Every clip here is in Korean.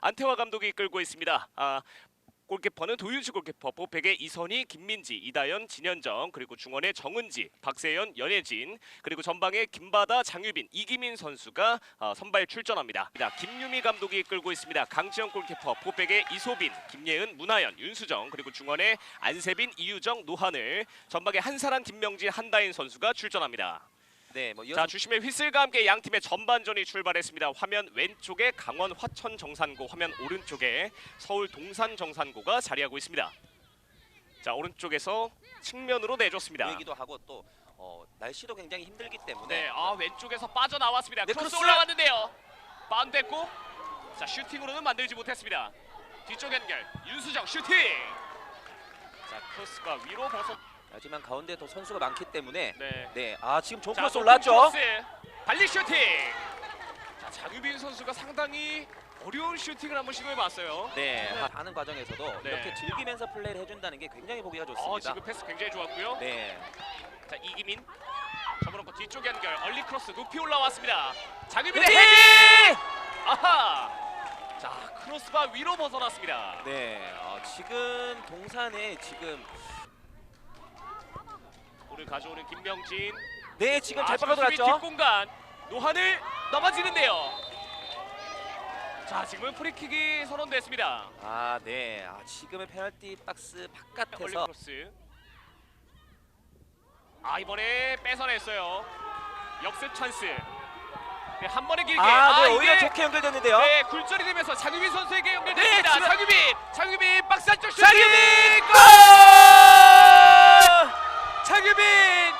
안태화 감독이 이끌고 있습니다. 아, 골키퍼는 도윤수 골키퍼, 포백의 이선희, 김민지, 이다연, 진현정, 그리고 중원의 정은지, 박세현, 연예진, 그리고 전방에 김바다, 장유빈, 이기민 선수가 어, 선발 출전합니다. 자, 김유미 감독이 이끌고 있습니다. 강지영 골키퍼, 포백의 이소빈, 김예은, 문하연, 윤수정, 그리고 중원의 안세빈, 이유정, 노하늘, 전방에 한사란, 김명진, 한다인 선수가 출전합니다. 네, 뭐 자 주심의 휘슬과 함께 양 팀의 전반전이 출발했습니다. 화면 왼쪽에 강원 화천 정산고, 화면 오른쪽에 서울 동산 정산고가 자리하고 있습니다. 자 오른쪽에서 측면으로 내줬습니다. 얘기도 하고 또 어, 날씨도 굉장히 힘들기 때문에 네, 아 왼쪽에서 빠져 나왔습니다. 네, 크로스 크로스! 올라왔는데요. 바운드했고, 자 슈팅으로는 만들지 못했습니다. 뒤쪽 연결, 윤수정 슈팅. 자 크로스가 위로 벗어. 하지만 가운데 더 선수가 많기 때문에 네. 네, 아 지금 좋은 자, 크로스. 크로스, 발리 슈팅. 자 장유빈 선수가 상당히 어려운 슈팅을 한번 시도해봤어요. 네, 하는 과정에서도 네. 이렇게 즐기면서 플레이를 해준다는 게 굉장히 보기가 어 좋습니다. 지금 패스 굉장히 좋았고요. 네, 자 이기민 접어놓고 뒤쪽 연결 얼리 크로스 높이 올라왔습니다. 장유빈의! 헤딩! 아하. 자 크로스바 위로 벗어났습니다. 네, 어, 지금 동산에 지금 볼을 가져오는 김명진. 네 지금 잘 아, 수비 빠져들었죠. 뒷공간 노한을 넘어지는데요. 자 지금은 프리킥이 선언됐습니다. 아, 네, 아, 지금은 페널티 박스 바깥에서 크로스. 아 이번에 뺏어냈어요. 역습 찬스. 네, 한 번에 길게. 아, 네, 이게 오히려 좋게 연결됐는데요. 네, 굴절이 되면서 장유빈 선수에게 연결됩니다. 네, 지금- 장유빈, 장유빈 박스 안쪽 슈팅! 장유빈 골! 장유빈!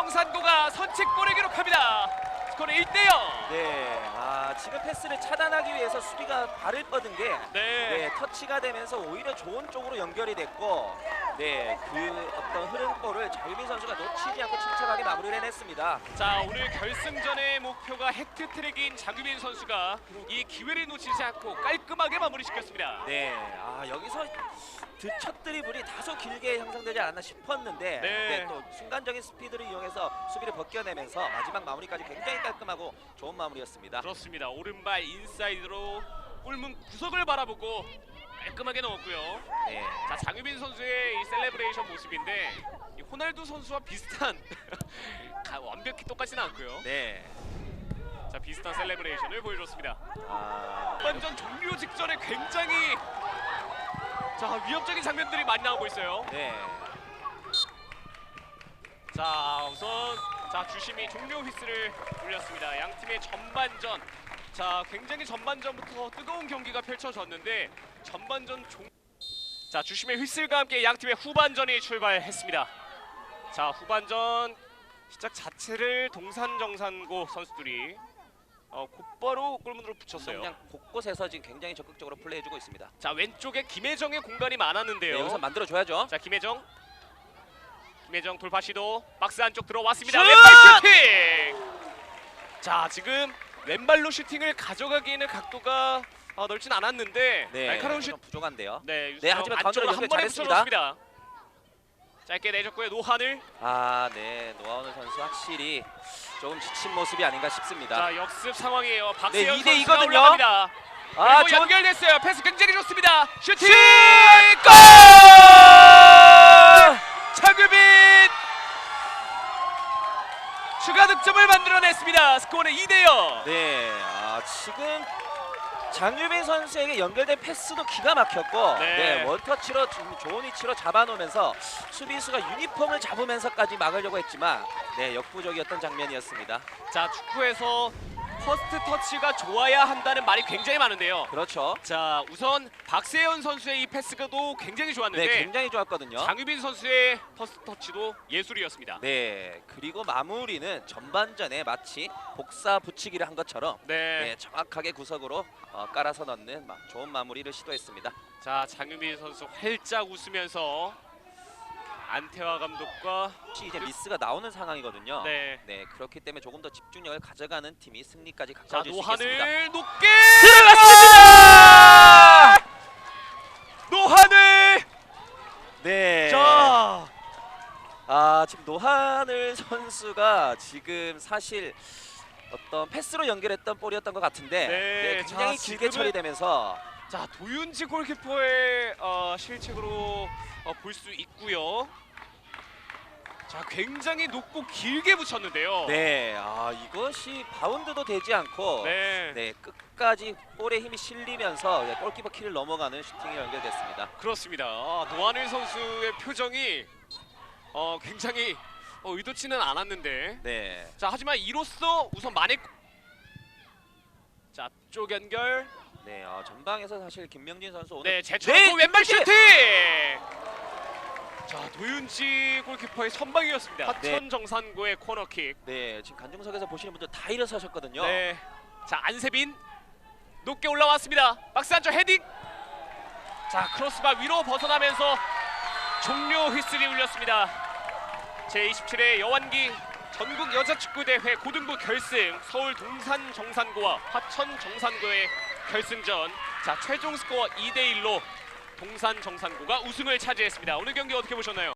동산 정산고가 선취골을 기록합니다. 스코어 1대 0. 네, 아, 지금 패스를 차단하기 위해서 수비가 발을 뻗은 게 네. 네, 터치가 되면서 오히려 좋은 쪽으로 연결이 됐고 네, 그 어떤 흐름볼을 장유빈 선수가 놓치지 않고 침착하게 마무리를 해냈습니다. 자, 오늘 결승전의 목표가 해트트릭인 장유빈 선수가 이 기회를 놓치지 않고 깔끔하게 마무리시켰습니다. 네, 아, 여기서 그첫 드리블이 다소 길게 형성되지 않았나 싶었는데 네. 네, 또 순간적인 스피드를 이용해서 수비를 벗겨내면서 마지막 마무리까지 굉장히 깔끔하고 좋은 마무리였습니다. 그렇습니다. 오른발 인사이드로 골문 구석을 바라보고 깔끔하게 넣었고요. 네, 자 장유빈 선수의 이 셀레브레이션 모습인데 이 호날두 선수와 비슷한 가- 완벽히 똑같지는 않고요. 네, 자 비슷한 셀레브레이션을 보여줬습니다. 아, 완전 종료 직전에 굉장히 자 위협적인 장면들이 많이 나오고 있어요. 네, 자 우선 자 주심이 종료 휘스를 울렸습니다. 양 팀의 전반전 자 굉장히 전반전부터 뜨거운 경기가 펼쳐졌는데 전반전 종... 자 주심의 휘슬과 함께 양 팀의 후반전이 출발했습니다. 자 후반전 시작 자체를 동산정산고 선수들이 어, 곧바로 골문으로 붙였어요. 그냥 곳곳에서 지금 굉장히 적극적으로 플레이해주고 있습니다. 자 왼쪽에 김혜정의 공간이 많았는데요. 네, 여기서 만들어줘야죠. 자 김혜정 김혜정 돌파 시도 박스 안쪽 들어왔습니다 슛! 왼발 슈팅 자 지금 왼발로 슈팅을 가져가기에는 각도가 어, 넓진 않았는데 네, 날카로운 슛좀 부족한데요. 네, 네, 하지만 가운데로 안쪽으로 한 연결 번에 잘했습니다. 붙여줬습니다 짧게 내줬고요 노한을 아, 네, 노하우는 선수 확실히 조금 지친 모습이 아닌가 싶습니다. 자 역습 상황이에요 박세현 네, 이대 선수가 이거든요. 올라갑니다 아, 그리고 좋은 연결됐어요 패스 굉장히 좋습니다 슈팅 슛! 골 차규빈 추가 득점을 만들어냈습니다. 스코어는 2대 0. 네, 아, 지금 장유빈 선수에게 연결된 패스도 기가 막혔고, 네. 네, 원터치로 좀 좋은 위치로 잡아놓으면서 수비수가 유니폼을 잡으면서까지 막으려고 했지만, 네, 역부족이었던 장면이었습니다. 자 축구에서 퍼스트 터치가 좋아야 한다는 말이 굉장히 많은데요. 그렇죠. 자 우선 박세현 선수의 이 패스가도 굉장히 네, 좋았는데 굉장히 좋았거든요. 장유빈 선수의 퍼스트 터치도 예술이었습니다. 네, 그리고 마무리는 전반전에 마치 복사 붙이기를 한 것처럼 네. 네, 정확하게 구석으로 어, 깔아서 넣는 마- 좋은 마무리를 시도했습니다. 자 장유빈 선수 활짝 웃으면서 안태화 감독과 혹시 이제 미스가 나오는 상황이거든요. 네. 네, 그렇기 때문에 조금 더 집중력을 가져가는 팀이 승리까지 자 가까워질 수 있겠습니다. 노한을 높게 들어갔습니다. 노한을 네. 자 아 지금 노하늘 선수가 지금 사실 어떤 패스로 연결했던 볼이었던 것 같은데 네, 네, 굉장히 자, 길게 지금은- 처리되면서 자 도윤지 골키퍼의 어, 실책으로 어, 볼 수 있고요. 자 굉장히 높고 길게 붙였는데요. 네, 아 이것이 바운드도 되지 않고 네, 네, 끝까지 볼에 힘이 실리면서 네, 골키퍼 키를 넘어가는 슈팅이 연결됐습니다. 그렇습니다. 아, 노한일 선수의 표정이 어, 굉장히 어, 의도치는 않았는데 네, 자 하지만 이로써 우선 만회 자 앞쪽 연결 네, 어, 전방에서 사실 김명진 선수 오늘 네 제쳐놓고 네, 왼발 슈팅! 자 도윤지 골키퍼의 선방이었습니다 네. 하천 정산구의 코너킥 네, 지금 간중석에서 보시는 분들 다 일어서셨거든요. 네 자 안세빈 높게 올라왔습니다 박스 안쪽 헤딩 자 크로스바 위로 벗어나면서 종료 휘슬이 울렸습니다 제27회 여완기 전국 여자축구대회 고등부 결승 서울 동산 정산고와 화천 정산고의 결승전 자 최종 스코어 2대 1로 동산 정산고가 우승을 차지했습니다. 오늘 경기 어떻게 보셨나요?